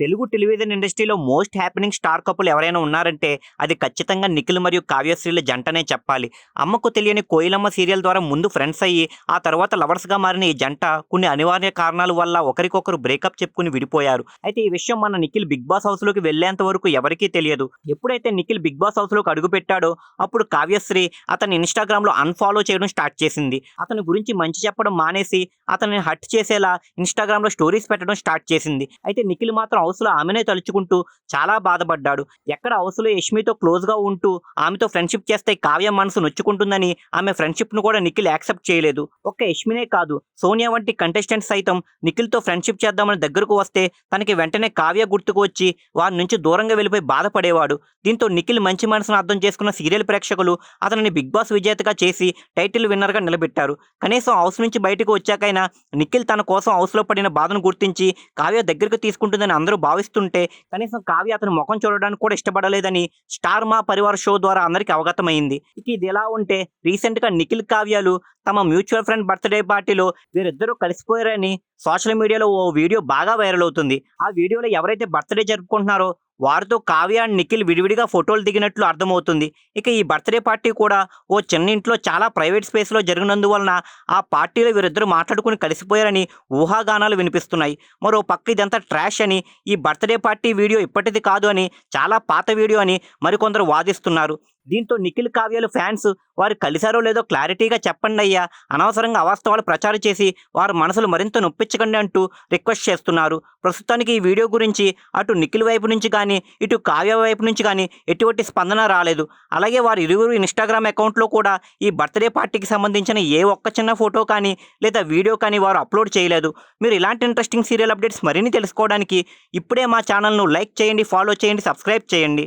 Telugu television ఇండస్ట్రీలో most happening star couple ఎవరైనా ఉన్నారంటే అది ఖచ్చితంగా నిఖిల్ మరియు కావ్యశ్రీల జంటనే చెప్పాలి. అమ్మకు తెలియని కోయిలమ్మ సీరియల్ ద్వారా ముందు ఫ్రెండ్స్ అయ్యి ఆ తర్వాత లవర్స్గా మారిన ఈ జంట కొన్ని అనివార్య కారణాల వల్ల ఒకరికొకరు బ్రేకప్ చెప్పుకుని విడిపోయారు. అయితే ఈ విషయం మన నిఖిల్ బిగ్ బాస్ హౌస్లోకి వెళ్ళేంత వరకు ఎవరికీ తెలియదు. ఎప్పుడైతే నిఖిల్ బిగ్ బాస్ హౌస్లోకి అడుగు పెట్టాడో అప్పుడు కావ్యశ్రీ అతని ఇన్స్టాగ్రామ్లో అన్ఫాలో చేయడం స్టార్ట్ చేసింది. అతని గురించి మంచి చెప్పడం మానేసి అతన్ని హట్ చేసేలా ఇన్స్టాగ్రామ్లో స్టోరీస్ పెట్టడం స్టార్ట్ చేసింది. అయితే నిఖిల్ మాత్రం హౌస్లో ఆమెనే తలుచుకుంటూ చాలా బాధపడ్డాడు. ఎక్కడ హౌస్లో యష్మితో క్లోజ్గా ఉంటూ ఆమెతో ఫ్రెండ్షిప్ చేస్తే కావ్య మనసు నొచ్చుకుంటుందని ఆమె ఫ్రెండ్షిప్ను కూడా నిఖిల్ యాక్సెప్ట్ చేయలేదు. ఒక్క యష్మినే కాదు సోనియా వంటి కంటెస్టెంట్ సైతం నిఖిల్తో ఫ్రెండ్షిప్ చేద్దామని దగ్గరకు వస్తే తనకి వెంటనే కావ్య గుర్తుకు వచ్చి వారి నుంచి దూరంగా వెళ్ళిపోయి బాధపడేవాడు. దీంతో నిఖిల్ మంచి మనసును అర్థం చేసుకున్న సీరియల్ ప్రేక్షకులు అతనిని బిగ్ బాస్ విజేతగా చేసి టైటిల్ విన్నర్గా నిలబెట్టారు. కనీసం హౌస్ నుంచి బయటకు వచ్చాకైనా నిఖిల్ తన కోసం హౌస్లో పడిన బాధను గుర్తించి కావ్య దగ్గరకు తీసుకుంటుందని అందరూ భావిస్తుంటే కనీసం కావ్య అతని ముఖం చూడడానికి కూడా ఇష్టపడలేదని స్టార్ మా పరివార్ షో ద్వారా అందరికీ అవగతమైంది. ఇక ఇది ఎలా ఉంటే రీసెంట్గా నిఖిల్ కావ్యాలు తమ మ్యూచువల్ ఫ్రెండ్ బర్త్డే పార్టీలో వీరిద్దరూ కలిసిపోయారని సోషల్ మీడియాలో ఓ వీడియో బాగా వైరల్ అవుతుంది. ఆ వీడియోలో ఎవరైతే బర్త్డే జరుపుకుంటున్నారో వారితో కావ్య అండ్ నిఖిల్ విడివిడిగా ఫోటోలు దిగినట్లు అర్థమవుతుంది. ఇక ఈ బర్త్డే పార్టీ కూడా ఓ చిన్న ఇంట్లో చాలా ప్రైవేట్ స్పేస్లో జరిగినందువలన ఆ పార్టీలో వీరిద్దరూ మాట్లాడుకుని కలిసిపోయారని ఊహాగానాలు వినిపిస్తున్నాయి. మరో పక్క ఇదంతా ట్రాష్ అని ఈ బర్త్డే పార్టీ వీడియో ఇప్పటిది కాదు అని చాలా పాత వీడియో అని మరికొందరు వాదిస్తున్నారు. దీంతో నిఖిల్ కావ్యాలు ఫ్యాన్స్ వారు కలిశారో లేదో క్లారిటీగా చెప్పండి అయ్యా. అనవసరంగా అవాస్తవాలు ప్రచారం చేసి వారి మనసులు మరింత నొప్పించకండి అంటూ రిక్వెస్ట్ చేస్తున్నారు. ప్రస్తుతానికి ఈ వీడియో గురించి అటు నిఖిల్ వైపు నుంచి కానీ ఇటు కావ్య వైపు నుంచి కానీ ఎటువంటి స్పందన రాలేదు. అలాగే వారి ఇరువురు ఇన్స్టాగ్రామ్ అకౌంట్లో కూడా ఈ బర్త్డే పార్టీకి సంబంధించిన ఏ ఒక్క చిన్న ఫోటో కానీ లేదా వీడియో కానీ వారు అప్లోడ్ చేయలేదు. మీరు ఇలాంటి ఇంట్రెస్టింగ్ సీరియల్ అప్డేట్స్ మరిన్ని తెలుసుకోవడానికి ఇప్పుడే మా ఛానల్ను లైక్ చేయండి ఫాలో చేయండి సబ్స్క్రైబ్ చేయండి.